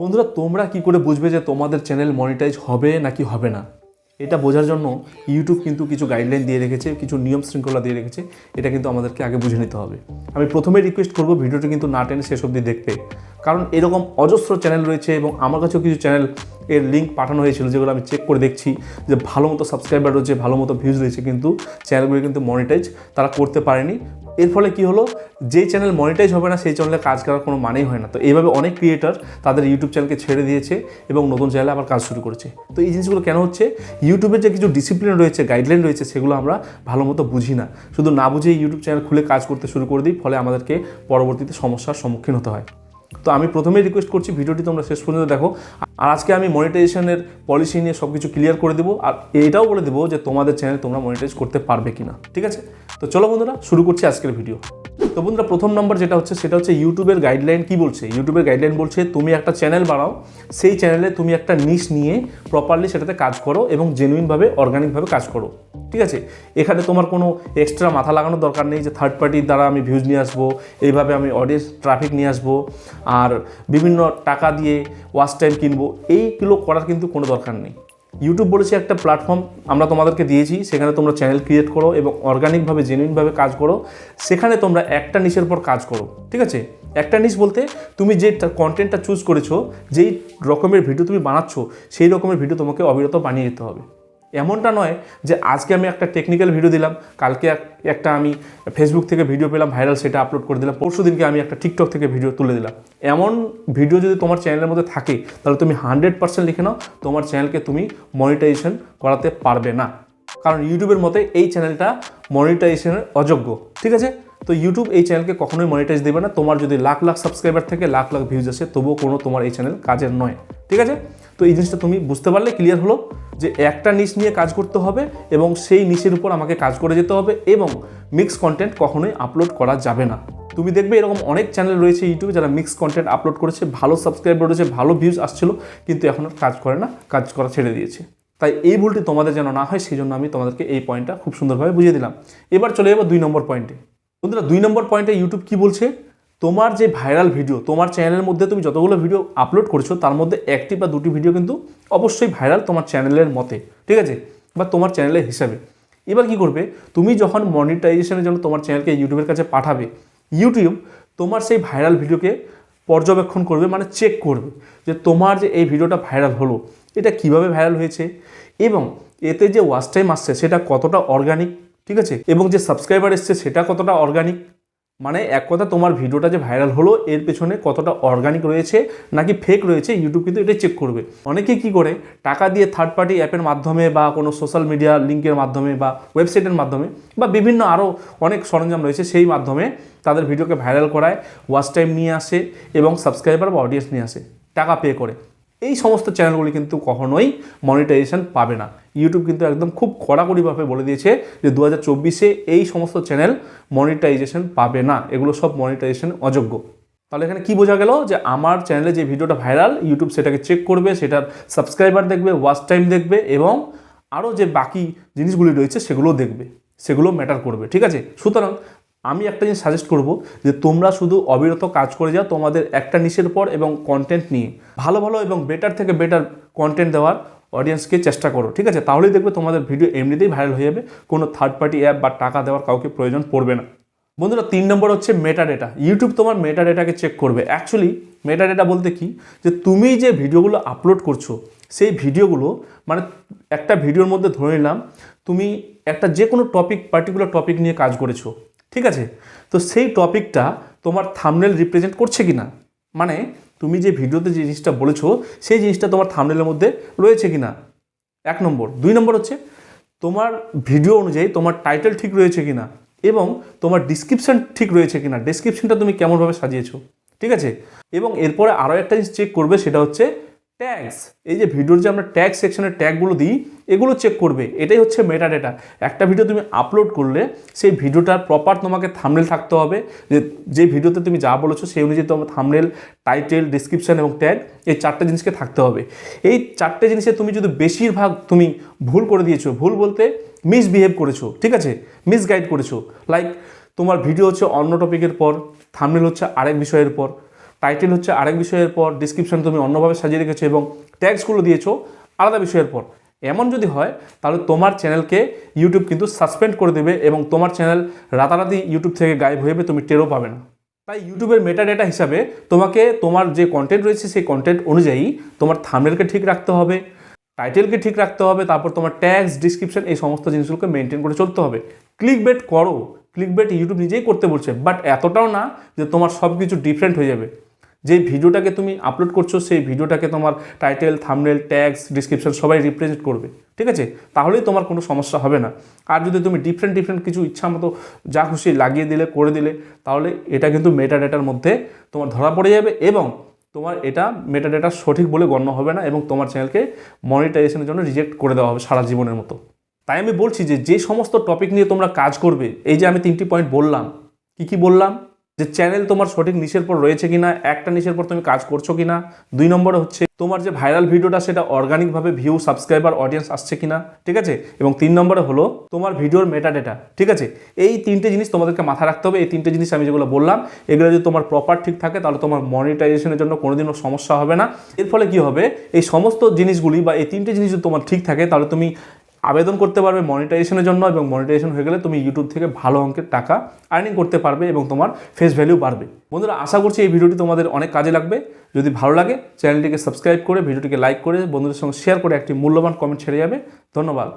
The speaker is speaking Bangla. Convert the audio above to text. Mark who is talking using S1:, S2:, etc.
S1: বন্ধুরা, তোমরা কি করে বুঝবে যে তোমাদের চ্যানেল মনিটাইজ হবে নাকি হবে না? এটা বোঝার জন্য ইউটিউব কিন্তু কিছু গাইডলাইন দিয়ে রেখেছে, কিছু নিয়ম শৃঙ্খলা দিয়ে রেখেছে। এটা কিন্তু আমাদেরকে আগে বুঝে নিতে হবে। আমি প্রথমে রিকোয়েস্ট করব, ভিডিওটি কিন্তু না টেনে শেষ অবধি দেখতে। কারণ এরকম অজস্র চ্যানেল রয়েছে এবং আমার কাছেও কিছু চ্যানেল এর লিঙ্ক পাঠানো হয়েছিল যেগুলো আমি চেক করে দেখছি যে ভালো মতো সাবস্ক্রাইবার রয়েছে, ভালো মতো ভিউজ রয়েছে কিন্তু চ্যানেলগুলি কিন্তু মনিটাইজ তারা করতে পারেনি। এর ফলে কি হলো? যে চ্যানেল মনিটাইজ হবে না, সেই চ্যানেলে কাজ করার কোনো মানেই হয় না। তো এইভাবে অনেক ক্রিয়েটার তাদের ইউটিউব চ্যানেলকে ছেড়ে দিয়েছে এবং নতুন চ্যানেলে আবার কাজ শুরু করেছে। তো এই জিনিসগুলো কেন হচ্ছে? ইউটিউবের যে কিছু ডিসিপ্লিন রয়েছে গাইডলাইন রয়েছে, সেগুলো আমরা ভালো মতো বুঝি না। শুধু না বুঝে ইউটিউব চ্যানেল খুলে কাজ করতে শুরু করে দিই, ফলে আমাদেরকে পরবর্তীতে সমস্যার সম্মুখীন হতে হয়। তো আমি প্রথমেই রিকোয়েস্ট করছি ভিডিওটি তোমরা শেষ পর্যন্ত দেখো। আর আজকে আমি মনিটাইজেশনের পলিসি নিয়ে সব কিছু ক্লিয়ার করে দেবো। আর এটাও বলে দেবো যে তোমাদের চ্যানেল তোমরা মনিটাইজ করতে পারবে কিনা। ঠিক আছে? তো চলো বন্ধুরা, শুরু করছি আজকের ভিডিও তো বন্ধুরা, প্রথম নম্বর যেটা হচ্ছে, সেটা হচ্ছে ইউটিউবের গাইডলাইন কি বলছে? ইউটিউবের গাইডলাইন বলছে, তুমি একটা চ্যানেল বানাও, সেই চ্যানেলে তুমি একটা নিশ নিয়ে প্রপারলি সেটাতে কাজ করো এবং জেনুইনভাবে অর্গানিকভাবে কাজ করো। ঠিক আছে? এখানে তোমার কোনো এক্সট্রা মাথা লাগানোর দরকার নেই যে থার্ড পার্টির দ্বারা আমি ভিউজ নিয়ে আসব, এইভাবে আমি অডিয়েন্স ট্রাফিক নিয়ে আসব, আর বিভিন্ন টাকা দিয়ে ওয়াচ টাইম কিনবো এইগুলো করার কিন্তু কোনো দরকার নেই। ইউটিউব বলেছে একটা প্ল্যাটফর্ম আমরা তোমাদেরকে দিয়েছি, সেখানে তোমরা চ্যানেল ক্রিয়েট করো এবং অর্গানিকভাবে জেনুইনভাবে কাজ করো। সেখানে তোমরা একটা নিশের পর কাজ করো, ঠিক আছে? একটা নিশ বলতে তুমি যে কন্টেন্টটা চুজ করেছ, যেই রকমের ভিডিও তুমি বানাচ্ছ, সেই রকমের ভিডিও তোমাকে অবিরত বানিয়ে যেতে হবে। এমনটা নয় যে আজকে আমি একটা টেকনিক্যাল ভিডিও দিলাম, কালকে এক- একটা আমি ফেসবুক থেকে ভিডিও পেলাম ভাইরাল সেটা আপলোড করে দিলাম, পরশু দিনকে আমি একটা টিকটক থেকে ভিডিও তুলে দিলাম। এমন ভিডিও যদি তোমার চ্যানেলের মধ্যে থাকে, তাহলে তুমি হান্ড্রেড পার্সেন্ট লিখে নাও, তোমার চ্যানেলকে তুমি মনিটাইজেশন করাতে পারবে না। কারণ ইউটিউবের মতে এই চ্যানেলটা মনিটাইজেশনের অযোগ্য, ঠিক আছে? তো ইউটিউব এই চ্যানেলকে কখনোই মনিটাইজ দেবে না। তোমার যদি লাখ লাখ সাবস্ক্রাইবার থেকে, লাখ লাখ ভিউজ আসে, তবুও কোনো তোমার এই চ্যানেল কাজের নয়, ঠিক আছে? তো এই জিনিসটা তুমি বুঝতে পারলে ক্লিয়ার হলো যে একটা নিশ নিয়ে কাজ করতে হবে এবং সেই নিশের উপর আমাকে কাজ করে যেতে হবে এবং মিক্স কন্টেন্ট কখনোই আপলোড করা যাবে না। তুমি দেখবে এরকম অনেক চ্যানেল রয়েছে ইউটিউবে যারা মিক্স কন্টেন্ট আপলোড করেছে, ভালো সাবস্ক্রাইবার রয়েছে, ভালো ভিউজ আসছিল, কিন্তু এখন আর কাজ করে না, কাজ করা ছেড়ে দিয়েছে। তাই এই ভুলটি তোমাদের যেন না হয়, সেই জন্য আমি তোমাদেরকে এই পয়েন্টটা খুব সুন্দরভাবে বুঝিয়ে দিলাম। এবার চলে যাব দুই নম্বর পয়েন্টে বন্ধুরা, দুই নম্বর পয়েন্টে ইউটিউব কি বলছে? তোমার যে ভাইরাল ভিডিও, তোমার চ্যানেলের মধ্যে তুমি যতগুলো ভিডিও আপলোড করছ, তার মধ্যে একটি বা দুটি ভিডিও কিন্তু অবশ্যই ভাইরাল তোমার চ্যানেলের মতে, ঠিক আছে? বা তোমার চ্যানেলের হিসাবে। এবার কি করবে? তুমি যখন মনিটাইজেশনের জন্য তোমার চ্যানেলকে ইউটিউবের কাছে পাঠাবে ইউটিউব তোমার সেই ভাইরাল ভিডিওকে পর্যবেক্ষণ করবে মানে চেক করবে যে তোমার যে এই ভিডিওটা ভাইরাল হলো, এটা কীভাবে ভাইরাল হয়েছে? এবং এতে যে ওয়াচ টাইম আসছে, সেটা কতটা অর্গানিক ঠিক আছে? এবং যে সাবস্ক্রাইবার এসছে, সেটা কতটা অর্গানিক মানে এক কথা তোমার ভিডিওটা যে ভাইরাল হলো, এর পেছনে কতটা অর্গানিক রয়েছে, নাকি ফেক রয়েছে ইউটিউব কিন্তু এটা চেক করবে। অনেকে কি করে, টাকা দিয়ে থার্ড পার্টি অ্যাপের মাধ্যমে বা কোনো সোশ্যাল মিডিয়া লিঙ্কের মাধ্যমে বা ওয়েবসাইটের মাধ্যমে বা বিভিন্ন আরও অনেক সরঞ্জাম রয়েছে, সেই মাধ্যমে তাদের ভিডিওকে ভাইরাল করায় ওয়াচ টাইম নিয়ে আসে এবং সাবস্ক্রাইবার বা অডিয়েন্স নিয়ে আসে, টাকা পে করে। এই সমস্ত চ্যানেলগুলি কিন্তু কখনোই মনিটাইজেশন পাবে না। ইউটিউব কিন্তু একদম খুব কড়াকড়িভাবে বলে দিয়েছে যে দু হাজার এই সমস্ত চ্যানেল মনিটাইজেশন পাবে না। এগুলো সব মনিটাইজেশন অযোগ্য। তাহলে এখানে কি বোঝা গেল? যে আমার চ্যানেলে যে ভিডিওটা ভাইরাল ইউটিউব সেটাকে চেক করবে, সেটার সাবস্ক্রাইবার দেখবে ওয়াচ টাইম দেখবে এবং আরও যে বাকি জিনিসগুলি রয়েছে সেগুলোও দেখবে। সেগুলো ম্যাটার করবে, ঠিক আছে? সুতরাং আমি একটা জিনিস সাজেস্ট করব যে তোমরা শুধু অবিরত কাজ করে যাও, তোমাদের একটা নিশের পর এবং কন্টেন্ট নিয়ে। ভালো ভালো এবং বেটার থেকে বেটার কন্টেন্ট দেওয়ার অডিয়েন্সকে চেষ্টা করো, ঠিক আছে? তাহলেই দেখবে তোমাদের ভিডিও এমনিতেই ভাইরাল হয়ে যাবে। কোনো থার্ড পার্টি অ্যাপ বা টাকা দেওয়ার কাউকে প্রয়োজন পড়বে না। বন্ধুরা, তিন নম্বর হচ্ছে মেটা ডেটা ইউটিউব তোমার মেটা ডেটাকে চেক করবে। অ্যাকচুয়ালি মেটা ডেটা বলতে কি? যে তুমি যে ভিডিওগুলো আপলোড করছ, সেই ভিডিওগুলো মানে একটা ভিডিওর মধ্যে ধরে নিলাম, তুমি একটা যে কোনো টপিক পার্টিকুলার টপিক নিয়ে কাজ করেছ। ঠিক আছে? তো সেই টপিকটা তোমার থামনেল রিপ্রেজেন্ট করছে কি না মানে তুমি যে ভিডিওতে যে জিনিসটা বলেছ, সেই জিনিসটা তোমার থামনেলের মধ্যে রয়েছে কি না এক নম্বর। দুই নম্বর হচ্ছে, তোমার ভিডিও অনুযায়ী তোমার টাইটেল ঠিক রয়েছে কিনা? এবং তোমার ডিসক্রিপশন ঠিক রয়েছে কি না ডেসক্রিপশনটা তুমি কেমনভাবে সাজিয়েছো? ঠিক আছে? এবং এরপরে আরও একটা জিনিস চেক করবে, সেটা হচ্ছে ট্যাগস এই যে ভিডিওর যে আমরা ট্যাগ সেকশনের ট্যাগগুলো দিই, এগুলো চেক করবে। এটাই হচ্ছে মেটা ডেটা একটা ভিডিও তুমি আপলোড করলে, সেই ভিডিওটার প্রপার তোমাকে থামনেল থাকতে হবে। যে যে ভিডিওতে তুমি যা বলেছ, সেই অনুযায়ী তোমার থামনেল টাইটেল ডিসক্রিপশন এবং ট্যাগ এই চারটে জিনিসকে থাকতে হবে। এই চারটে জিনিসে তুমি যদি বেশিরভাগ তুমি ভুল করে দিয়েছ, ভুল বলতে মিসবিহেভ করেছ, ঠিক আছে? মিসগাইড করেছ। লাইক তোমার ভিডিও হচ্ছে অন্য টপিকের পর থামনেল হচ্ছে আরেক বিষয়ের পর। টাইটেল হচ্ছে আরেক বিষয়ের পর ডিসক্রিপশন তুমি অন্যভাবে সাজিয়ে রেখেছো এবং ট্যাগসগুলো দিয়েছ আলাদা বিষয়ের পর। এমন যদি হয়, তাহলে তোমার চ্যানেলকে ইউটিউব কিন্তু সাসপেন্ড করে দেবে এবং তোমার চ্যানেল রাতারাতি ইউটিউব থেকে গায়েব হয়ে তুমি টেরও পাবে না। তাই ইউটিউবের মেটা ডেটা হিসাবে তোমাকে তোমার যে কন্টেন্ট রয়েছে, সেই কন্টেন্ট অনুযায়ী তোমার থামনেলকে ঠিক রাখতে হবে টাইটেলকে ঠিক রাখতে হবে, তারপর তোমার ট্যাক্স ডিসক্রিপশন এই সমস্ত জিনিসগুলোকে মেনটেন করে চলতে হবে। ক্লিক বেট করো ক্লিক বেট ইউটিউব নিজেই করতে বলছে বাট এতটাও না যে তোমার সব কিছু ডিফারেন্ট হয়ে যাবে। যে ভিডিওটাকে তুমি আপলোড করছ, সেই ভিডিওটাকে তোমার টাইটেল থামনেল ট্যাক্স ডিসক্রিপশন সবাই রিপ্রেজেন্ট করবে, ঠিক আছে? তাহলেই তোমার কোনো সমস্যা হবে না। আর যদি তুমি ডিফারেন্ট ডিফারেন্ট কিছু ইচ্ছা মতো যা খুশি লাগিয়ে দিলে, করে দিলে, তাহলে এটা কিন্তু মেটা ডেটার মধ্যে তোমার ধরা পড়ে যাবে এবং তোমার এটা মেটা ডেটা সঠিক বলে গণ্য হবে না এবং তোমার চ্যানেলকে মনিটাইজেশনের জন্য রিজেক্ট করে দেওয়া হবে সারা জীবনের মতো। তাই আমি বলছি যে যে সমস্ত টপিক নিয়ে তোমরা কাজ করবে, এই যে আমি তিনটি পয়েন্ট বললাম, কি কি বললাম? যে চ্যানেল তোমার সঠিক নিশের পর রয়েছে কিনা, একটা নিশের পর তুমি কাজ করছ কিনা, দুই নম্বরে হচ্ছে তোমার যে ভাইরাল ভিডিওটা সেটা অর্গানিকভাবে ভিউ সাবস্ক্রাইবার অডিয়েন্স আসছে কিনা, ঠিক আছে? এবং তিন নম্বরে হলো তোমার ভিডিওর মেটা ডেটা ঠিক আছে? এই তিনটে জিনিস তোমাদেরকে মাথায় রাখতে হবে। এই তিনটে জিনিস আমি যেগুলো বললাম, এগুলো যদি তোমার প্রপার ঠিক থাকে, তাহলে তোমার মনিটাইজেশনের জন্য কোনোদিনও সমস্যা হবে না। এর ফলে কি হবে? এই সমস্ত জিনিসগুলি বা এই তিনটে জিনিস যদি তোমার ঠিক থাকে, তাহলে তুমি আবেদন করতে পারবে মনিটাইজেশনের জন্য এবং মনিটাইজেশন হয়ে গেলে তুমি ইউটিউব থেকে ভালো অঙ্কের টাকা আর্নিং করতে পারবে এবং তোমার ফেস ভ্যালু বাড়বে। বন্ধুরা, আশা করছি এই ভিডিওটি তোমাদের অনেক কাজে লাগবে। যদি ভালো লাগে, চ্যানেলটিকে সাবস্ক্রাইব করে, ভিডিওটিকে লাইক করে, বন্ধুদের সঙ্গে শেয়ার করে একটি মূল্যবান কমেন্ট ছেড়ে যাবে। ধন্যবাদ।